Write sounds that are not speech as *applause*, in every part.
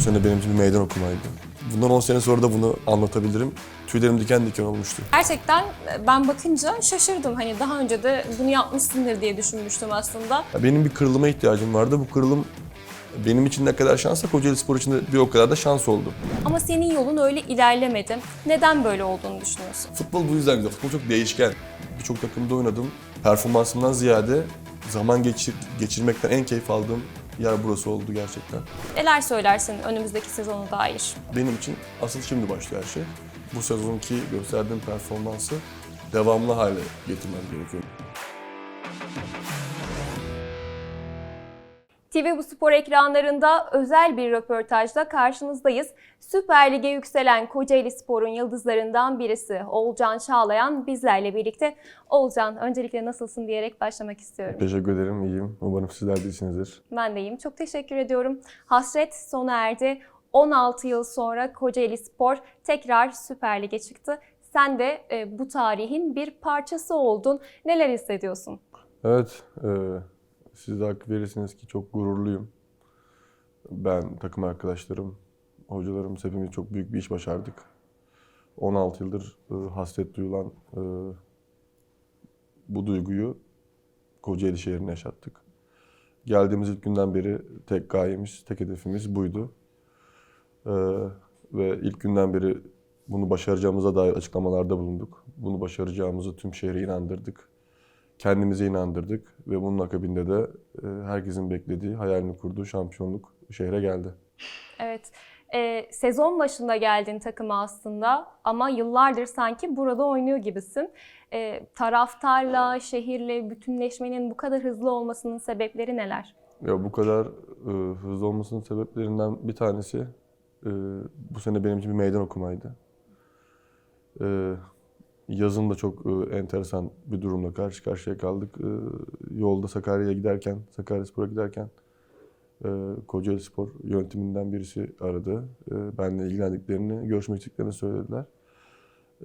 Bu sene benim için bir meydan okumaydı. Bundan 10 sene sonra da bunu anlatabilirim. Tüylerim diken diken olmuştu. Gerçekten e, ben bakınca şaşırdım. Hani daha önce de bunu yapmışsındır diye düşünmüştüm aslında. Benim bir kırılıma ihtiyacım vardı. Bu kırılım benim için ne kadar şansa Kocaeli Spor için de bir o kadar da şans oldu. Ama senin yolun öyle ilerlemedi. Neden böyle olduğunu düşünüyorsun? Futbol bu yüzden güzel. Futbol çok değişken. Birçok takımda oynadım. Performansımdan ziyade zaman geçir, geçirmekten en keyif aldığım yer burası oldu gerçekten. Neler söylersin önümüzdeki sezona dair? Benim için asıl şimdi başlıyor her şey. Bu sezonki gösterdiğim performansı devamlı hale getirmem gerekiyor. TV Bu Spor ekranlarında özel bir röportajla karşınızdayız. Süper Lig'e yükselen Kocaeli Spor'un yıldızlarından birisi Oğulcan Çağlayan bizlerle birlikte. Oğulcan öncelikle nasılsın diyerek başlamak istiyorum. Teşekkür ederim, iyiyim. Umarım sizler de iyisinizdir. Ben de iyiyim. Çok teşekkür ediyorum. Hasret sona erdi. 16 yıl sonra Kocaeli Spor tekrar Süper Lig'e çıktı. Sen de e, bu tarihin bir parçası oldun. Neler hissediyorsun? Evet, e, siz de hak verirsiniz ki çok gururluyum. Ben, takım arkadaşlarım, hocalarım hepimiz çok büyük bir iş başardık. 16 yıldır e, hasret duyulan e, bu duyguyu Kocaeli şehrine yaşattık. Geldiğimiz ilk günden beri tek gayemiz, tek hedefimiz buydu. E, ve ilk günden beri bunu başaracağımıza dair açıklamalarda bulunduk. Bunu başaracağımızı tüm şehre inandırdık kendimize inandırdık ve bunun akabinde de e, herkesin beklediği, hayalini kurduğu şampiyonluk şehre geldi. Evet. e, sezon başında geldin takıma aslında ama yıllardır sanki burada oynuyor gibisin. E, taraftarla, şehirle bütünleşmenin bu kadar hızlı olmasının sebepleri neler? Ya bu kadar e, hızlı olmasının sebeplerinden bir tanesi e, bu sene benim için bir meydan okumaydı. E, yazın da çok e, enteresan bir durumla karşı karşıya kaldık. E, yolda Sakarya'ya giderken, Sakaryaspor'a giderken e, Kocaeli Spor yönetiminden birisi aradı. E, benimle ilgilendiklerini, görüşmek istediklerini söylediler.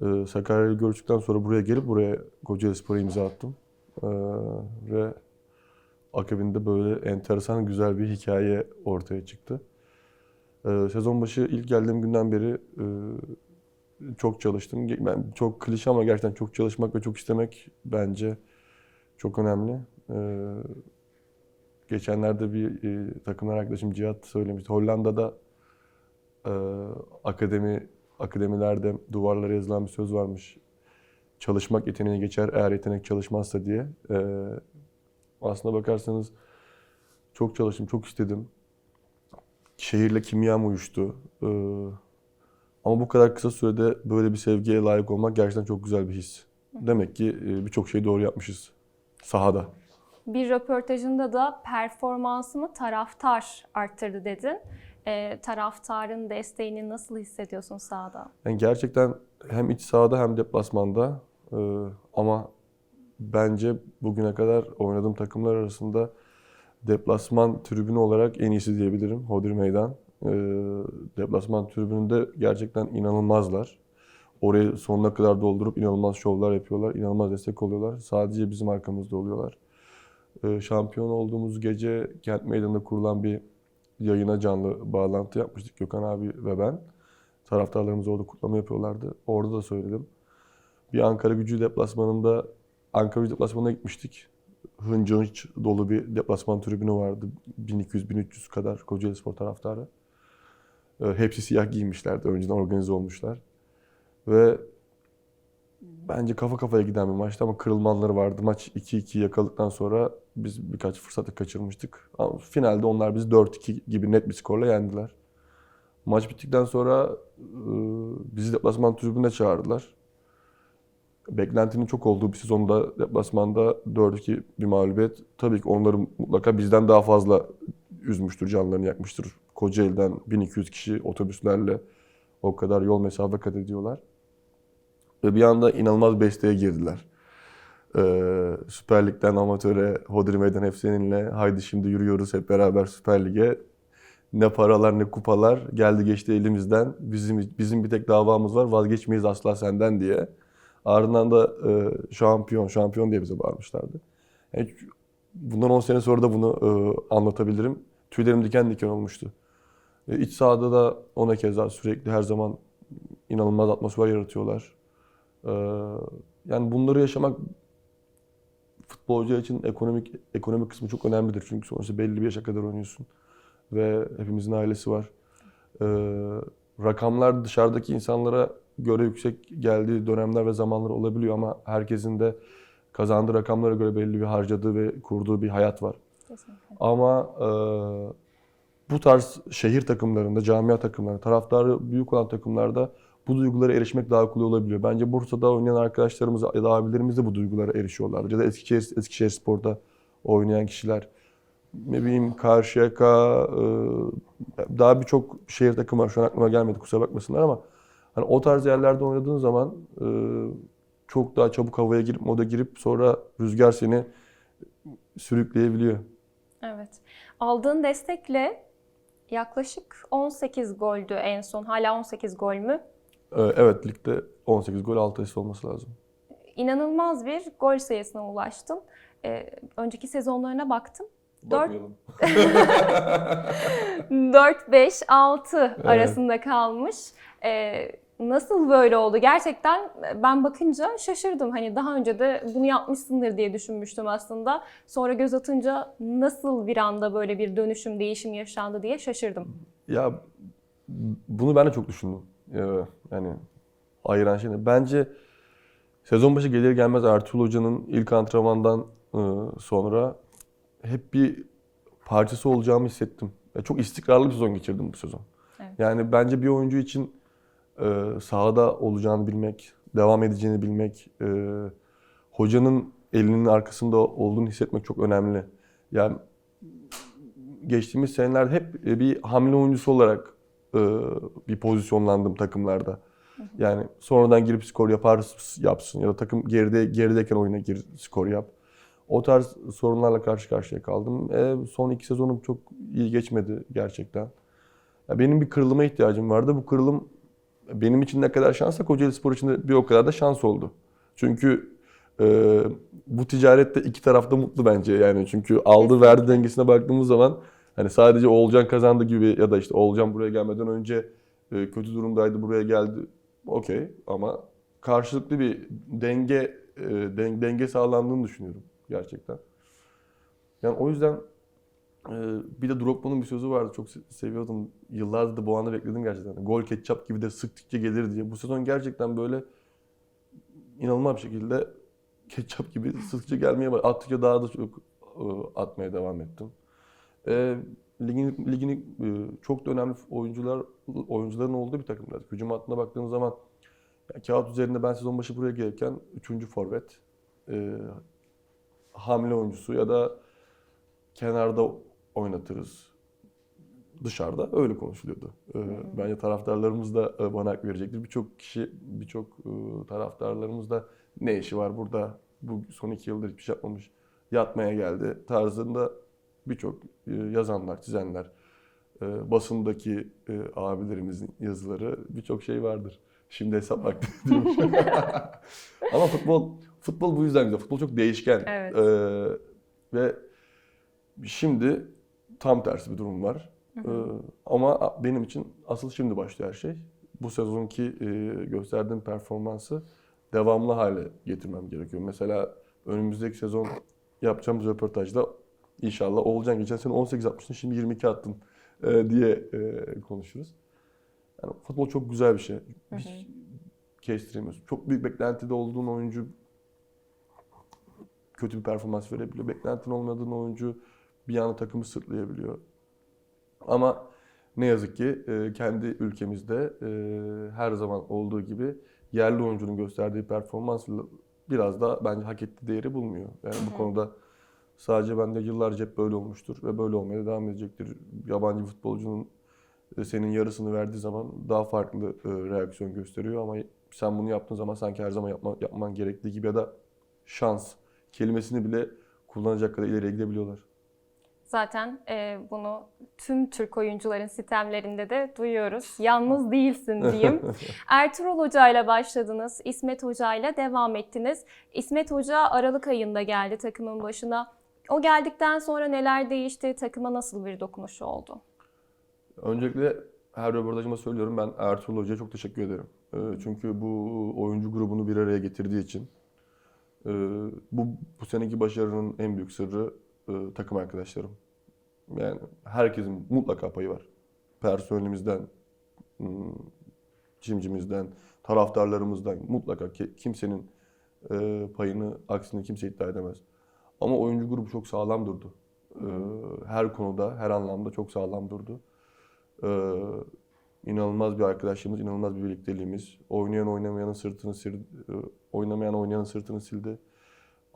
E, Sakarya'yı görüştükten sonra buraya gelip buraya Kocaeli Spor'a imza attım. E, ve akabinde böyle enteresan güzel bir hikaye ortaya çıktı. Ee, sezon başı ilk geldiğim günden beri e, çok çalıştım. Ben çok klişe ama gerçekten çok çalışmak ve çok istemek bence çok önemli. Ee, geçenlerde bir e, takımlar arkadaşım Cihat söylemişti. Hollanda'da e, akademi akademilerde duvarlara yazılan bir söz varmış. Çalışmak yeteneği geçer eğer yetenek çalışmazsa diye. Ee, aslına bakarsanız çok çalıştım, çok istedim. Şehirle kimyam uyuştu. Ee, ama bu kadar kısa sürede böyle bir sevgiye layık olmak gerçekten çok güzel bir his. Demek ki e, birçok şeyi doğru yapmışız sahada. Bir röportajında da performansımı taraftar arttırdı dedin. E, taraftarın desteğini nasıl hissediyorsun sahada? Yani gerçekten hem iç sahada hem deplasmanda e, ama bence bugüne kadar oynadığım takımlar arasında deplasman tribünü olarak en iyisi diyebilirim. Hodri Meydan. E, deplasman tribününde gerçekten inanılmazlar. Orayı sonuna kadar doldurup inanılmaz şovlar yapıyorlar. inanılmaz destek oluyorlar. Sadece bizim arkamızda oluyorlar. E, şampiyon olduğumuz gece Kent Meydanı'nda kurulan bir yayına canlı bağlantı yapmıştık Gökhan abi ve ben. Taraftarlarımız orada kutlama yapıyorlardı. Orada da söyledim. Bir Ankara gücü deplasmanında Ankara gücü deplasmanına gitmiştik. Hınca hınç dolu bir deplasman tribünü vardı. 1200-1300 kadar Kocaeli Spor taraftarı. Ee, Hepsi siyah giymişlerdi. Önceden organize olmuşlar. Ve bence kafa kafaya giden bir maçtı ama kırılmanları vardı. Maç 2-2 yakaladıktan sonra biz birkaç fırsatı kaçırmıştık. Ama finalde onlar bizi 4-2 gibi net bir skorla yendiler. Maç bittikten sonra e, bizi deplasman tribününe çağırdılar. Beklentinin çok olduğu bir sezonda deplasmanda 4-2 bir mağlubiyet tabii ki onları mutlaka bizden daha fazla üzmüştür, canlarını yakmıştır. Kocaeli'den 1200 kişi otobüslerle o kadar yol mesafe kat ediyorlar. Ve bir anda inanılmaz besteye girdiler. Ee, Süper Lig'den amatöre, Hodri Meydan hep seninle. Haydi şimdi yürüyoruz hep beraber Süper Lig'e. Ne paralar ne kupalar geldi geçti elimizden. Bizim bizim bir tek davamız var vazgeçmeyiz asla senden diye. Ardından da e, şampiyon şampiyon diye bize bağırmışlardı. Yani bundan 10 sene sonra da bunu e, anlatabilirim. Tüylerim diken diken olmuştu. E, iç sahada da ona keza sürekli her zaman inanılmaz atmosfer yaratıyorlar. E, yani bunları yaşamak futbolcu için ekonomik ekonomik kısmı çok önemlidir. Çünkü sonuçta belli bir yaşa kadar oynuyorsun ve hepimizin ailesi var. E, rakamlar dışarıdaki insanlara göre yüksek geldiği dönemler ve zamanlar olabiliyor ama herkesin de kazandığı rakamlara göre belli bir harcadığı ve kurduğu bir hayat var. Kesinlikle. Ama e, bu tarz şehir takımlarında, camia takımlarında, taraftarı büyük olan takımlarda bu duygulara erişmek daha kolay olabiliyor. Bence Bursa'da oynayan arkadaşlarımız ya da abilerimiz de bu duygulara erişiyorlar. Ya da Eskişehir, Eskişehir Spor'da oynayan kişiler. Ne bileyim Karşıyaka, e, daha birçok şehir takımı var. Şu an aklıma gelmedi kusura bakmasınlar ama hani o tarz yerlerde oynadığın zaman e, çok daha çabuk havaya girip moda girip sonra rüzgar seni sürükleyebiliyor. Evet. Aldığın destekle yaklaşık 18 goldü en son. Hala 18 gol mü? Ee, Evet ligde 18 gol 6 asist olması lazım. İnanılmaz bir gol sayısına ulaştın. Ee, önceki sezonlarına baktım. Dört- Bakmayalım. 4, 5, 6 arasında kalmış. Ee, nasıl böyle oldu? Gerçekten ben bakınca şaşırdım. Hani daha önce de bunu yapmışsındır diye düşünmüştüm aslında. Sonra göz atınca nasıl bir anda böyle bir dönüşüm, değişim yaşandı diye şaşırdım. Ya bunu ben de çok düşündüm. Yani ayıran şey ne? Bence sezon başı gelir gelmez Ertuğrul Hoca'nın ilk antrenmandan e, sonra hep bir parçası olacağımı hissettim. Çok istikrarlı bir sezon geçirdim bu sezon. Evet. Yani bence bir oyuncu için e, sahada olacağını bilmek, devam edeceğini bilmek, e, hocanın elinin arkasında olduğunu hissetmek çok önemli. Yani geçtiğimiz senelerde hep bir hamle oyuncusu olarak e, bir pozisyonlandım takımlarda. Yani sonradan girip skor yapar yapsın ya da takım geride gerideyken oyuna gir skor yap. O tarz sorunlarla karşı karşıya kaldım. E, son iki sezonum çok iyi geçmedi gerçekten. Ya benim bir kırılıma ihtiyacım vardı. Bu kırılım benim için ne kadar şansa Kocaeli Spor için de bir o kadar da şans oldu. Çünkü e, bu ticarette iki taraf da mutlu bence yani. Çünkü aldı verdi dengesine baktığımız zaman hani sadece Oğulcan kazandı gibi ya da işte Oğulcan buraya gelmeden önce e, kötü durumdaydı buraya geldi. Okey ama karşılıklı bir denge e, den- denge sağlandığını düşünüyorum gerçekten. Yani o yüzden bir de Drogba'nın bir sözü vardı çok se- seviyordum. Yıllardır da bu anı bekledim gerçekten. Gol ketçap gibi de sıktıkça gelir diye. Bu sezon gerçekten böyle inanılmaz bir şekilde ketçap gibi sıkıcı gelmeye başladı. Attıkça daha da çok e, atmaya devam ettim. E, ligin, ligin e, çok da önemli oyuncular oyuncuların olduğu bir takımda. Hücum hattına baktığınız zaman kağıt üzerinde ben sezon başı buraya gelirken 3. forvet, e, hamle oyuncusu ya da kenarda oynatırız. Dışarıda öyle konuşuluyordu. E, bence taraftarlarımız da e, bana hak verecektir. Birçok kişi, birçok e, taraftarlarımız da ne işi var burada? Bu son iki yıldır hiçbir şey yapmamış. Yatmaya geldi tarzında birçok e, yazanlar, çizenler, basındaki abilerimizin yazıları birçok şey vardır. Şimdi hesap vakti *laughs* diyormuş. *laughs* Ama futbol futbol bu yüzden güzel. Futbol çok değişken. Evet. E, ve şimdi tam tersi bir durum var. E, ama benim için asıl şimdi başlıyor her şey. Bu sezonki e, gösterdiğim performansı devamlı hale getirmem gerekiyor. Mesela önümüzdeki sezon yapacağımız röportajda inşallah Oğulcan geçen sene 18 atmıştın şimdi 22 attın e, diye e, konuşuruz. Yani futbol çok güzel bir şey. Hiç kestiremiyorsun. Çok büyük beklentide olduğun oyuncu kötü bir performans verebiliyor. Beklentin olmadığın oyuncu bir anda takımı sırtlayabiliyor. Ama ne yazık ki e, kendi ülkemizde e, her zaman olduğu gibi yerli oyuncunun gösterdiği performans biraz da bence hak ettiği değeri bulmuyor. Yani bu konuda sadece bende yıllarca hep böyle olmuştur ve böyle olmaya devam edecektir. Yabancı futbolcunun e, senin yarısını verdiği zaman daha farklı reaksiyon gösteriyor ama sen bunu yaptığın zaman sanki her zaman yapma, yapman gerektiği gibi ya da şans kelimesini bile kullanacak kadar ileriye gidebiliyorlar. Zaten e, bunu tüm Türk oyuncuların sistemlerinde de duyuyoruz. Yalnız değilsin diyeyim. *laughs* Ertuğrul Hoca ile başladınız. İsmet Hoca ile devam ettiniz. İsmet Hoca Aralık ayında geldi takımın başına. O geldikten sonra neler değişti? Takıma nasıl bir dokunuşu oldu? Öncelikle her röportajıma söylüyorum ben Ertuğrul Hoca'ya çok teşekkür ederim. Çünkü bu oyuncu grubunu bir araya getirdiği için. Bu, bu seneki başarının en büyük sırrı e, takım arkadaşlarım. Yani herkesin mutlaka payı var. Personelimizden, cimcimizden, taraftarlarımızdan mutlaka ki- kimsenin e, payını aksini kimse iddia edemez. Ama oyuncu grubu çok sağlam durdu. Ee, Her konuda, her anlamda çok sağlam durdu. Ee, inanılmaz bir arkadaşlığımız, inanılmaz bir birlikteliğimiz. Oynayan oynamayanın sırtını sildi, oynamayan oynayanın sırtını sildi.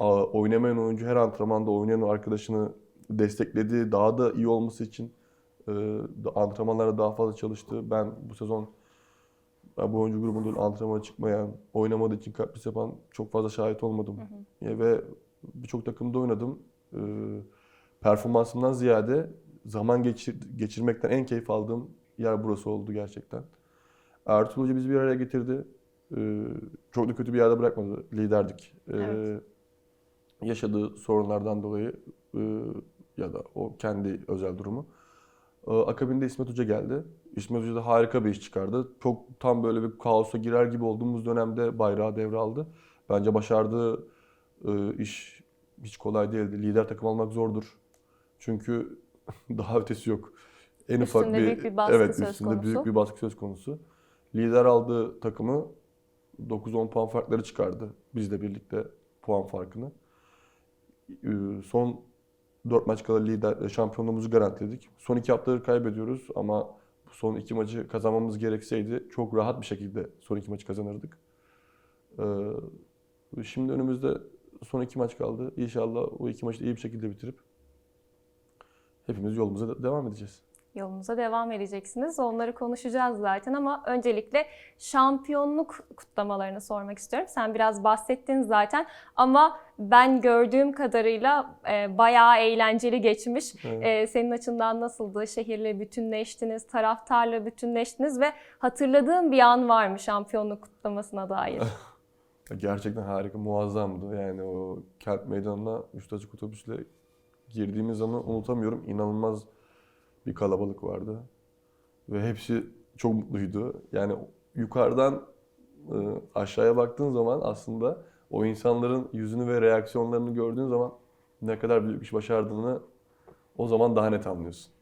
Oynamayan oyuncu her antrenmanda oynayan arkadaşını destekledi. Daha da iyi olması için e, antrenmanlara daha fazla çalıştı. Ben bu sezon ben bu oyuncu grubunda antrenmana çıkmayan, oynamadığı için kapris yapan çok fazla şahit olmadım. Ya ve birçok takımda oynadım. Ee, performansımdan ziyade zaman geçir, geçirmekten en keyif aldığım yer burası oldu gerçekten. Ertuğrul Hoca bizi bir araya getirdi. Ee, çok da kötü bir yerde bırakmadı. Liderdik. Ee, Evet. Yaşadığı sorunlardan dolayı e, ya da o kendi özel durumu. Ee, Akabinde İsmet Hoca geldi. İsmet Hoca da harika bir iş çıkardı. Çok tam böyle bir kaosa girer gibi olduğumuz dönemde bayrağı devraldı. Bence başardığı e, iş hiç kolay değildi. Lider takım almak zordur. Çünkü *laughs* daha ötesi yok. En ufak Üstünde bir, büyük bir baskı evet söz üstünde konusu. büyük bir baskı söz konusu. Lider aldığı takımı 9-10 puan farkları çıkardı. Bizle birlikte puan farkını. Ee, Son 4 maç kala lider şampiyonluğumuzu garantiledik. Son 2 haftaları kaybediyoruz ama son 2 maçı kazanmamız gerekseydi çok rahat bir şekilde son 2 maçı kazanırdık. Ee, Şimdi önümüzde son 2 maç kaldı. İnşallah o 2 maçı iyi bir şekilde bitirip hepimiz yolumuza devam edeceğiz. Yolunuza devam edeceksiniz. Onları konuşacağız zaten ama öncelikle şampiyonluk kutlamalarını sormak istiyorum. Sen biraz bahsettin zaten ama ben gördüğüm kadarıyla e, bayağı eğlenceli geçmiş. Evet. E, senin açından nasıldı? Şehirle bütünleştiniz, taraftarla bütünleştiniz ve hatırladığın bir an var mı şampiyonluk kutlamasına dair? *laughs* Gerçekten harika, muazzamdı. Yani o kent meydanına üstü açık otobüsle girdiğimiz zaman unutamıyorum. İnanılmaz bir kalabalık vardı. Ve hepsi çok mutluydu. Yani yukarıdan e, aşağıya baktığın zaman aslında o insanların yüzünü ve reaksiyonlarını gördüğün zaman ne kadar büyük iş başardığını o zaman daha net anlıyorsun.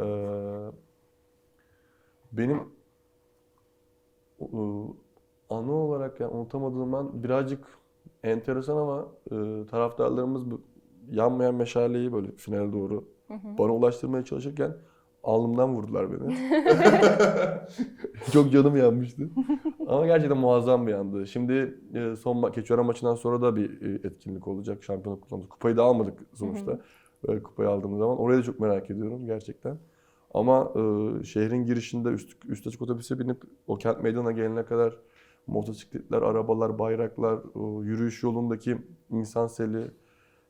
Ee, benim e, anı olarak yani unutamadığım an birazcık enteresan ama e, taraftarlarımız yanmayan meşaleyi böyle finale doğru bana ulaştırmaya çalışırken alnımdan vurdular beni. *laughs* *laughs* Çok canım yanmıştı. Ama gerçekten muazzam bir andı. Şimdi e, son ma- Keçiören maçından sonra da bir e, etkinlik olacak. Şampiyonluk kutlaması. Kupayı da almadık sonuçta. E, kupayı aldığımız zaman. Orayı da çok merak ediyorum gerçekten. Ama e, şehrin girişinde üst, üst açık otobüse binip o kent meydanına gelene kadar motosikletler, arabalar, bayraklar, o yürüyüş yolundaki insan seli,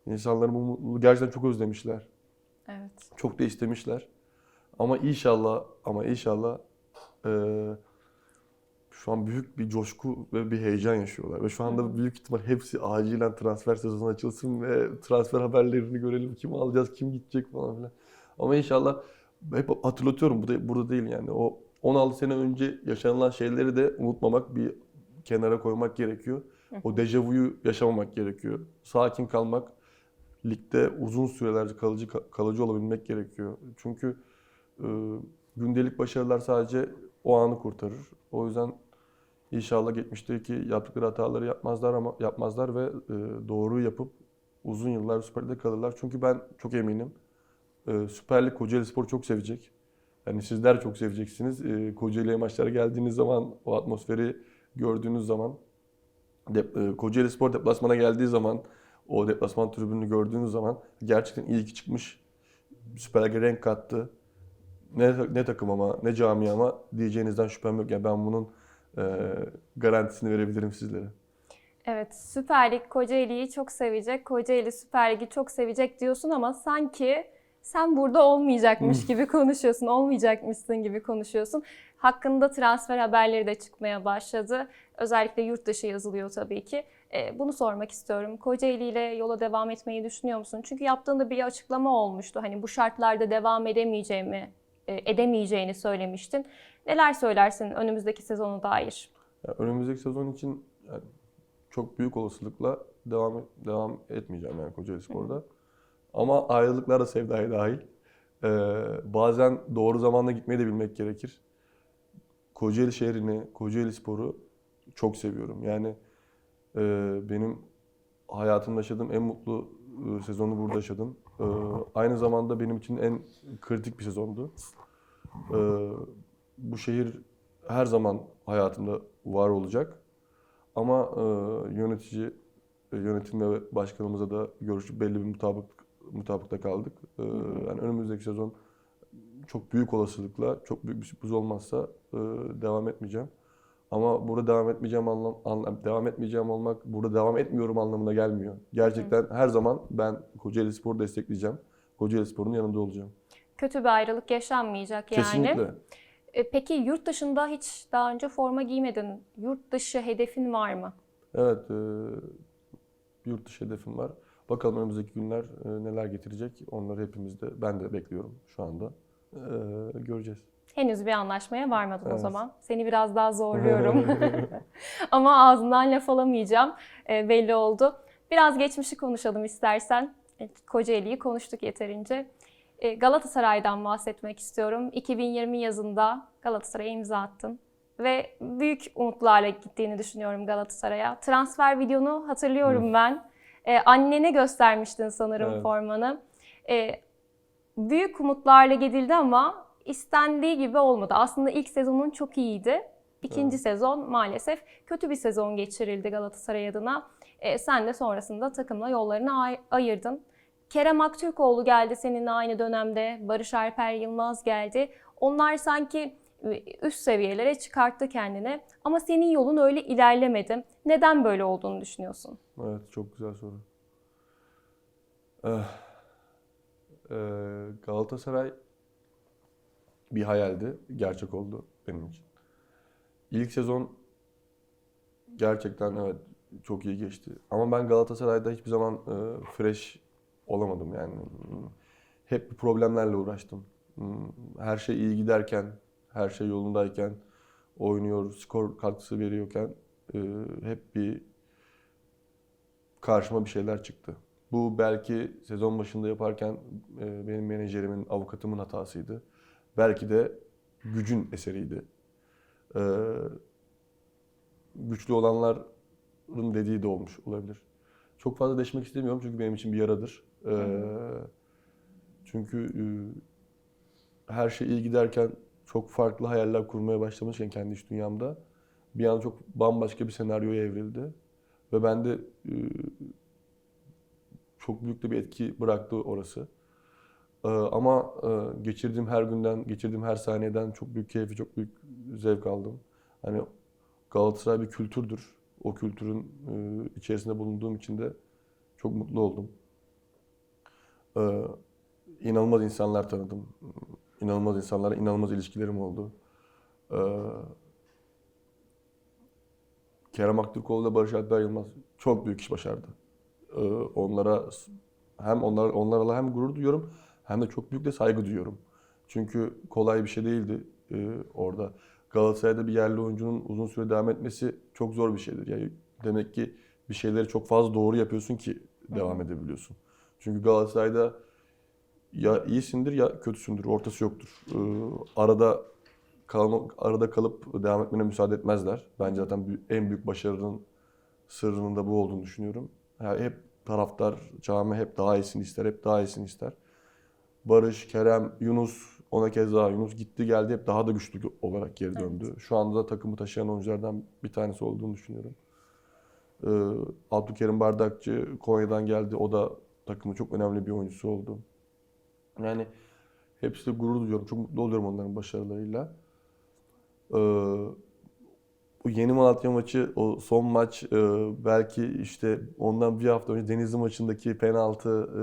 insanların bu mutluluğu gerçekten çok özlemişler. Evet. Çok da istemişler. Ama inşallah ama inşallah eee, şu an büyük bir coşku ve bir heyecan yaşıyorlar. Ve şu anda büyük ihtimal hepsi acilen transfer sezonu açılsın ve transfer haberlerini görelim. Kim alacağız, kim gidecek falan filan. Ama inşallah hep hatırlatıyorum bu da burada değil yani. O 16 sene önce yaşanılan şeyleri de unutmamak, bir kenara koymak gerekiyor. O dejavuyu yaşamamak gerekiyor. Sakin kalmak, ligde uzun sürelerce kalıcı kalıcı olabilmek gerekiyor. Çünkü e, gündelik başarılar sadece o anı kurtarır. O yüzden inşallah geçmişteki yaptıkları hataları yapmazlar ama yapmazlar ve e, doğruyu yapıp uzun yıllar Süper Lig'de kalırlar. Çünkü ben çok eminim e, Süper Lig Kocaeli Spor çok sevecek. Yani sizler çok seveceksiniz. E, Kocaeli'ye maçlara geldiğiniz zaman, o atmosferi gördüğünüz zaman, de, e, Kocaeli Spor deplasmana geldiği zaman, o deplasman tribününü gördüğünüz zaman gerçekten iyi ki çıkmış. Süper Lig'e renk kattı. Ne, ne takım ama ne cami ama diyeceğinizden şüphem yok. Yani ben bunun e, garantisini verebilirim sizlere. Evet, Süper Lig Kocaeli'yi çok sevecek, Kocaeli Süper Lig'i çok sevecek diyorsun ama sanki sen burada olmayacakmış gibi konuşuyorsun, olmayacakmışsın gibi konuşuyorsun. Hakkında transfer haberleri de çıkmaya başladı. Özellikle yurt dışı yazılıyor tabii ki. Ee, bunu sormak istiyorum. Kocaeli ile yola devam etmeyi düşünüyor musun? Çünkü yaptığında bir açıklama olmuştu. Hani bu şartlarda devam edemeyeceğimi e, edemeyeceğini söylemiştin. Neler söylersin önümüzdeki sezonu dair? Ya önümüzdeki sezon için yani çok büyük olasılıkla devam devam etmeyeceğim yani Kocaeli Spor'da. Ama ayrılıklar da sevdaya dahil. Ee, bazen doğru zamanda gitmeyi de bilmek gerekir. Kocaeli şehrini, Kocaeli Spor'u çok seviyorum. Yani benim hayatımda yaşadığım en mutlu e, sezonu burada yaşadım. E, aynı zamanda benim için en kritik bir sezondu. E, bu şehir her zaman hayatımda var olacak. Ama e, yönetici, e, yönetim ve başkanımıza da görüşüp belli bir mutabık mutabıkta kaldık. Yani önümüzdeki sezon çok büyük olasılıkla, çok büyük bir sürpriz olmazsa devam etmeyeceğim. Ama burada devam etmeyeceğim anlam, anlam devam etmeyeceğim olmak burada devam etmiyorum anlamına gelmiyor. Gerçekten her zaman ben Kocaeli Spor'u destekleyeceğim. Kocaeli Spor'un yanında olacağım. Kötü bir ayrılık yaşanmayacak yani. Kesinlikle. E, Peki yurt dışında hiç daha önce forma giymedin. Yurt dışı hedefin var mı? Evet, e, yurt dışı hedefim var. Bakalım önümüzdeki günler e, neler getirecek. Onları hepimiz de, ben de bekliyorum şu anda. E, göreceğiz. Henüz bir anlaşmaya varmadın o Evet. zaman. Seni biraz daha zorluyorum. *laughs* *laughs* Ama ağzından laf alamayacağım. E, belli oldu. Biraz geçmişi konuşalım istersen. E, Kocaeli'yi konuştuk yeterince. E, Galatasaray'dan bahsetmek istiyorum. 2020 yazında Galatasaray'a imza attın. Ve büyük umutlarla gittiğini düşünüyorum Galatasaray'a. Transfer videonu hatırlıyorum ben. E, annene göstermiştin sanırım Evet. formanı. E, büyük umutlarla gidildi ama istendiği gibi olmadı. Aslında ilk sezonun çok iyiydi. İkinci sezon maalesef kötü bir sezon geçirildi Galatasaray adına. E, sen de sonrasında takımla yollarını ay- ayırdın. Kerem Aktürkoğlu geldi seninle aynı dönemde. Barış Alper Yılmaz geldi. Onlar sanki e, üst seviyelere çıkarttı kendini. Ama senin yolun öyle ilerlemedi. Neden böyle olduğunu düşünüyorsun? Evet, çok güzel soru. Eh, e, Galatasaray bir hayaldi, gerçek oldu benim için. İlk sezon gerçekten evet çok iyi geçti. Ama ben Galatasaray'da hiçbir zaman e, fresh olamadım yani. Hep problemlerle uğraştım. Her şey iyi giderken, her şey yolundayken, oynuyor, skor katkısı veriyorken e, hep bir karşıma bir şeyler çıktı. Bu belki sezon başında yaparken e, benim menajerimin, avukatımın hatasıydı. Belki de gücün eseriydi. E, güçlü olanların dediği de olmuş olabilir. Çok fazla deşmek istemiyorum çünkü benim için bir yaradır. E, çünkü e, her şey iyi giderken çok farklı hayaller kurmaya başlamışken kendi iş dünyamda bir an çok bambaşka bir senaryoya evrildi. Ve bende e, çok büyük de bir etki bıraktı orası. E, ama e, geçirdiğim her günden, geçirdiğim her saniyeden çok büyük keyfi, çok büyük zevk aldım. Hani Galatasaray bir kültürdür. O kültürün e, içerisinde bulunduğum için de çok mutlu oldum. E, inanılmaz insanlar tanıdım. İnanılmaz insanlarla inanılmaz ilişkilerim oldu. E, Kerem Aktürkoğlu ile Barış Alper Yılmaz çok büyük iş başardı. Ee, onlara hem onlar onlarla hem gurur duyuyorum hem de çok büyük de saygı duyuyorum. Çünkü kolay bir şey değildi ee, orada. Galatasaray'da bir yerli oyuncunun uzun süre devam etmesi çok zor bir şeydir. Yani demek ki bir şeyleri çok fazla doğru yapıyorsun ki devam edebiliyorsun. Çünkü Galatasaray'da ya iyisindir ya kötüsündür. Ortası yoktur. Ee, arada kalan, arada kalıp devam etmene müsaade etmezler. Bence zaten en büyük başarının sırrının da bu olduğunu düşünüyorum. Yani hep taraftar, cami hep daha iyisini ister, hep daha iyisini ister. Barış, Kerem, Yunus, ona keza Yunus gitti geldi hep daha da güçlü olarak geri döndü. Şu anda da takımı taşıyan oyunculardan bir tanesi olduğunu düşünüyorum. Ee, Abdülkerim Bardakçı Konya'dan geldi. O da takımın çok önemli bir oyuncusu oldu. Yani hepsiyle gurur duyuyorum. Çok mutlu oluyorum onların başarılarıyla. Ee, o yeni Malatya maçı, o son maç e, belki işte ondan bir hafta önce Denizli maçındaki penaltı. e,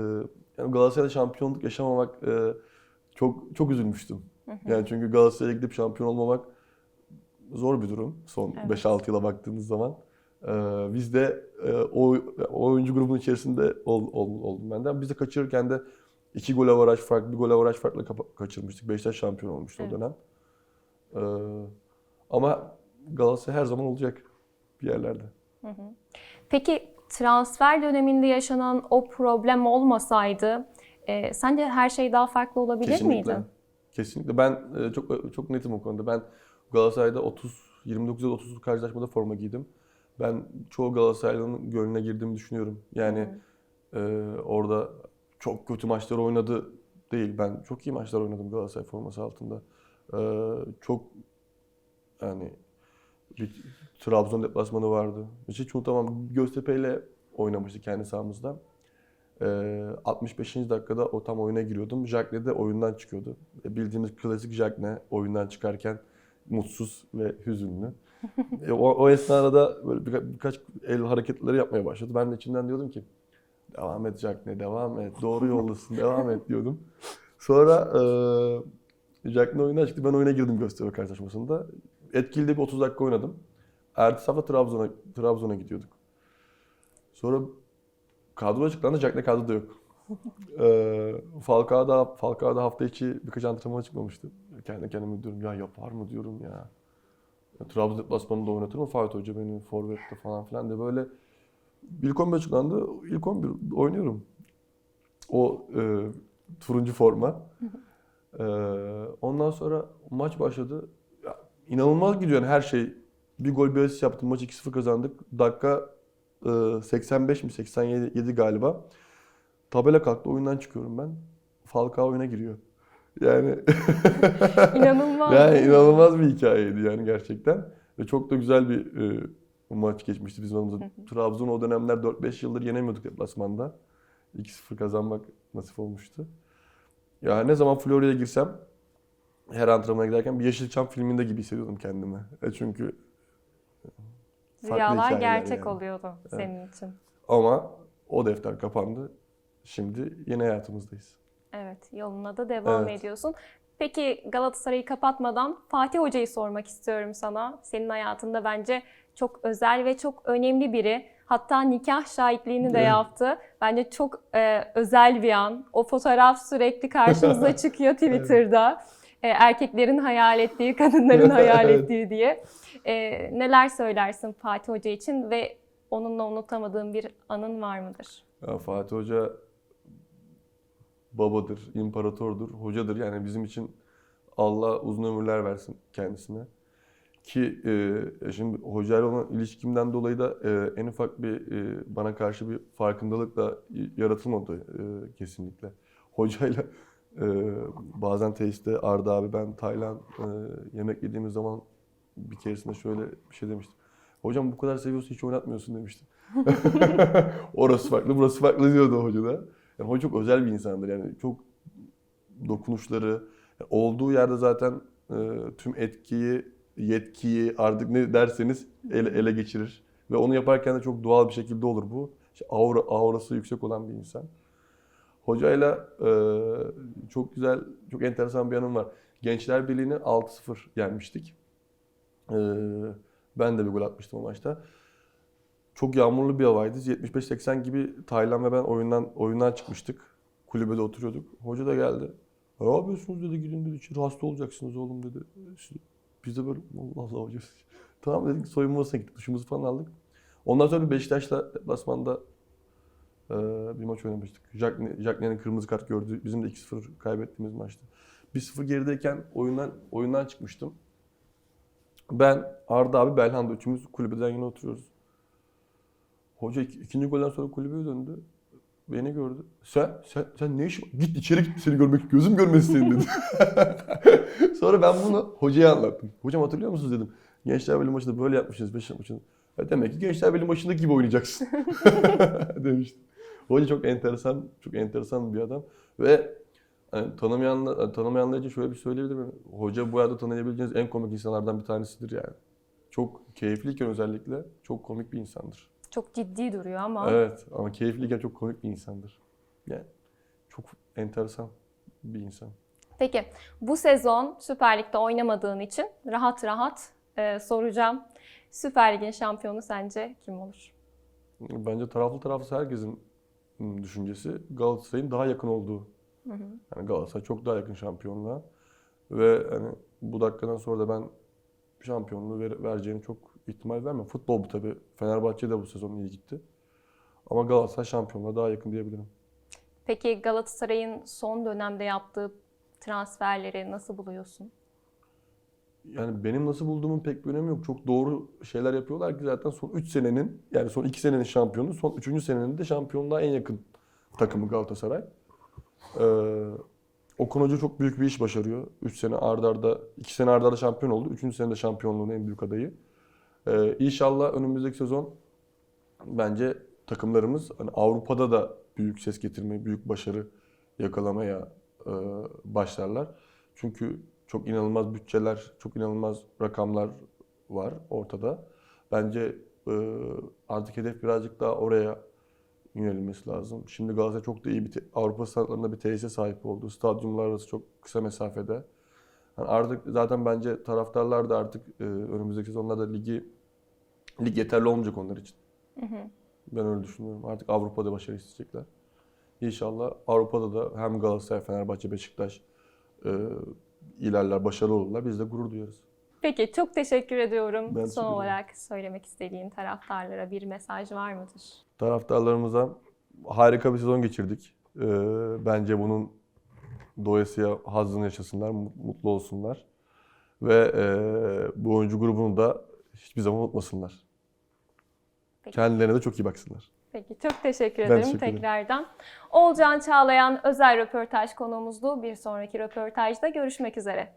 yani Galatasaray'da şampiyonluk yaşamamak e, çok çok üzülmüştüm. Yani çünkü Galatasaray'a gidip şampiyon olmamak zor bir durum son Evet. 5-6 yıla baktığımız zaman. Ee, biz de e, o, o oyuncu grubunun içerisinde ol, ol- oldum ben de. Biz de kaçırırken de iki gol avaraj fark, bir gol avaraj farkla kaçırmıştık. Beşiktaş şampiyon olmuştu Evet. o dönem. Ee, ama Galatasaray her zaman olacak bir yerlerde. Peki transfer döneminde yaşanan o problem olmasaydı e, sence her şey daha farklı olabilir Kesinlikle. miydi? Kesinlikle. Ben e, çok çok netim o konuda. Ben Galatasaray'da 30 29 ya da 30 karşılaşmada forma giydim. Ben çoğu Galatasaraylı'nın gönlüne girdiğimi düşünüyorum. Yani e, orada çok kötü maçlar oynadı değil. Ben çok iyi maçlar oynadım Galatasaray forması altında. E, çok yani bir Trabzon deplasmanı vardı. Hiç unutamam. Göztepe ile oynamıştı kendi sahamızda. Ee, 65. dakikada o tam oyuna giriyordum. Jackne de oyundan çıkıyordu. E, Bildiğimiz klasik Jackne oyundan çıkarken mutsuz ve hüzünlü. E, o, o esnada da böyle birka- birkaç el hareketleri yapmaya başladı. Ben de içimden diyordum ki devam et Jackne, devam et. Doğru yoldasın, devam et diyordum. Sonra e, Jackne oyundan çıktı. Ben oyuna girdim Göztepe karşılaşmasında. Etkili de bir 30 dakika oynadım. Ertesi hafta Trabzon'a Trabzon'a gidiyorduk. Sonra kadro açıklandı. Jack'le kadroda yok. *laughs* ee, Falcao da, Falcao da hafta içi birkaç antrenman açıklamıştı. Kendi kendime diyorum ya yapar mı diyorum ya. ya Trabzon deplasmanında oynatır mı Fatih Hoca beni forvette falan filan diye böyle ilk 11 açıklandı. İlk 11 oynuyorum. O e, turuncu forma. Ee, ondan sonra maç başladı. İnanılmaz gidiyor her şey. Bir gol bir asist yaptım. Maç 2-0 kazandık. Dakika e, 85 mi 87 yedi galiba. Tabela kalktı oyundan çıkıyorum ben. Falcao oyuna giriyor. Yani *laughs* İnanılmaz. yani inanılmaz bir hikayeydi yani gerçekten. Ve çok da güzel bir e, maç geçmişti bizim aramızda. Trabzon o dönemler 4-5 yıldır yenemiyorduk deplasmanda. 2-0 kazanmak nasip olmuştu. Ya ne zaman Florya'ya girsem her antrenmana giderken bir Yeşilçam filminde gibi hissediyordum kendimi. E çünkü Rüyalar gerçek yani. oluyordu senin için. Ama o defter kapandı. Şimdi yeni hayatımızdayız. Evet, yoluna da devam Evet. ediyorsun. Peki Galatasaray'ı kapatmadan Fatih Hoca'yı sormak istiyorum sana. Senin hayatında bence çok özel ve çok önemli biri. Hatta nikah şahitliğini de Evet. yaptı. Bence çok e, özel bir an. O fotoğraf sürekli karşımıza *laughs* çıkıyor Twitter'da. E, erkeklerin hayal ettiği, kadınların *laughs* hayal ettiği diye. E, neler söylersin Fatih Hoca için ve onunla unutamadığın bir anın var mıdır? Ya Fatih Hoca babadır, imparatordur, hocadır. Yani bizim için Allah uzun ömürler versin kendisine. Ki e, şimdi hocayla olan ilişkimden dolayı da e, en ufak bir e, bana karşı bir farkındalık da yaratılmadı e, kesinlikle. Hocayla e, bazen tesiste Arda abi ben Taylan e, yemek yediğimiz zaman bir keresinde şöyle bir şey demiştim. Hocam bu kadar seviyorsun hiç oynatmıyorsun demiştim. *laughs* *laughs* Orası farklı, burası farklı diyordu hoca da. Yani hoca çok özel bir insandır yani çok dokunuşları yani olduğu yerde zaten e, tüm etkiyi, yetkiyi artık ne derseniz ele, ele geçirir. Ve onu yaparken de çok doğal bir şekilde olur bu. İşte aura, aurası yüksek olan bir insan. Hocayla e, çok güzel, çok enteresan bir anım var. Gençler Birliği'ni 6-0 yenmiştik. E, ben de bir gol atmıştım o maçta. Çok yağmurlu bir havaydı. 75-80 gibi Taylan ve ben oyundan oyundan çıkmıştık. Kulübede oturuyorduk. Hoca da geldi. Ne yapıyorsunuz dedi gidin dedi içeri hasta olacaksınız oğlum dedi. Biz de böyle Allah Allah hocam. *laughs* tamam dedik soyunma odasına gittik duşumuzu falan aldık. Ondan sonra Beşiktaş'la deplasmanda e, bir maç oynamıştık. Jack- Jackne'nin kırmızı kart gördü. Bizim de 2-0 kaybettiğimiz maçtı. 1-0 gerideyken oyundan oyundan çıkmıştım. Ben, Arda abi, Belhanda üçümüz kulübeden yine oturuyoruz. Hoca ik- ikinci golden sonra kulübeye döndü. Beni gördü. Sen, sen, sen ne iş Git içeri git seni görmek, gözüm görmesin seni dedi. *laughs* sonra ben bunu hocaya anlattım. Hocam hatırlıyor musunuz dedim. Gençler Birliği maçında böyle yapmışsınız, Beşiktaş maçında. "Ya demek ki Gençler Birliği maçındaki gibi oynayacaksın. *laughs* demişti. Hoca çok enteresan, çok enteresan bir adam. Ve hani tanımayanlar, tanımayanlar için şöyle bir söyleyebilirim. Hoca bu hayatta tanıyabileceğiniz en komik insanlardan bir tanesidir yani. Çok keyifliyken özellikle çok komik bir insandır. Çok ciddi duruyor ama Evet ama keyifliyken çok komik bir insandır. Yani çok enteresan bir insan. Peki bu sezon Süper Lig'de oynamadığın için rahat rahat e, soracağım. Süper Lig'in şampiyonu sence kim olur? Bence taraflı tarafsız herkesin düşüncesi Galatasaray'ın daha yakın olduğu Yani Galatasaray çok daha yakın şampiyonluğa. Ve hani bu dakikadan sonra da ben şampiyonluğu ver, vereceğini çok ihtimal vermem. Futbol bu tabii. Fenerbahçe de bu sezon iyi gitti. Ama Galatasaray şampiyonluğa daha yakın diyebilirim. Peki Galatasaray'ın son dönemde yaptığı transferleri nasıl buluyorsun? Yani benim nasıl bulduğumun pek bir önemi yok. Çok doğru şeyler yapıyorlar ki zaten son 3 senenin yani son 2 senenin şampiyonu, son 3. senenin de şampiyonluğa en yakın takımı Galatasaray. Ee, Okan Hoca çok büyük bir iş başarıyor. 3 sene ardarda, arda, 2 sene ardarda arda şampiyon oldu. 3. sene de şampiyonluğun en büyük adayı. Ee, inşallah önümüzdeki sezon bence takımlarımız hani Avrupa'da da büyük ses getirmeye, büyük başarı yakalamaya e, başlarlar. Çünkü çok inanılmaz bütçeler, çok inanılmaz rakamlar var ortada. Bence e, artık hedef birazcık daha oraya yönelilmesi lazım. Şimdi Galatasaray çok da iyi bir Avrupa standartlarında bir tesise sahip oldu. Stadyumlar arası çok kısa mesafede. Yani artık zaten bence taraftarlar da artık e, önümüzdeki sezonlarda ligi lig yeterli olmayacak onlar için. Ben öyle düşünüyorum. Artık Avrupa'da başarı isteyecekler. İnşallah Avrupa'da da hem Galatasaray, Fenerbahçe, Beşiktaş e, ilerler, başarılı olurlar. Biz de gurur duyarız. Peki çok teşekkür ediyorum. Ben Son olarak söylemek istediğin taraftarlara bir mesaj var mıdır? Taraftarlarımıza harika bir sezon geçirdik. E, bence bunun doyasıya hazzını yaşasınlar, mu- mutlu olsunlar. Ve e, bu oyuncu grubunu da hiçbir zaman unutmasınlar. Peki. Kendilerine de çok iyi baksınlar. Peki çok teşekkür ederim teşekkür ederim. tekrardan. Olcan Çağlayan özel röportaj konuğumuzdu. Bir sonraki röportajda görüşmek üzere.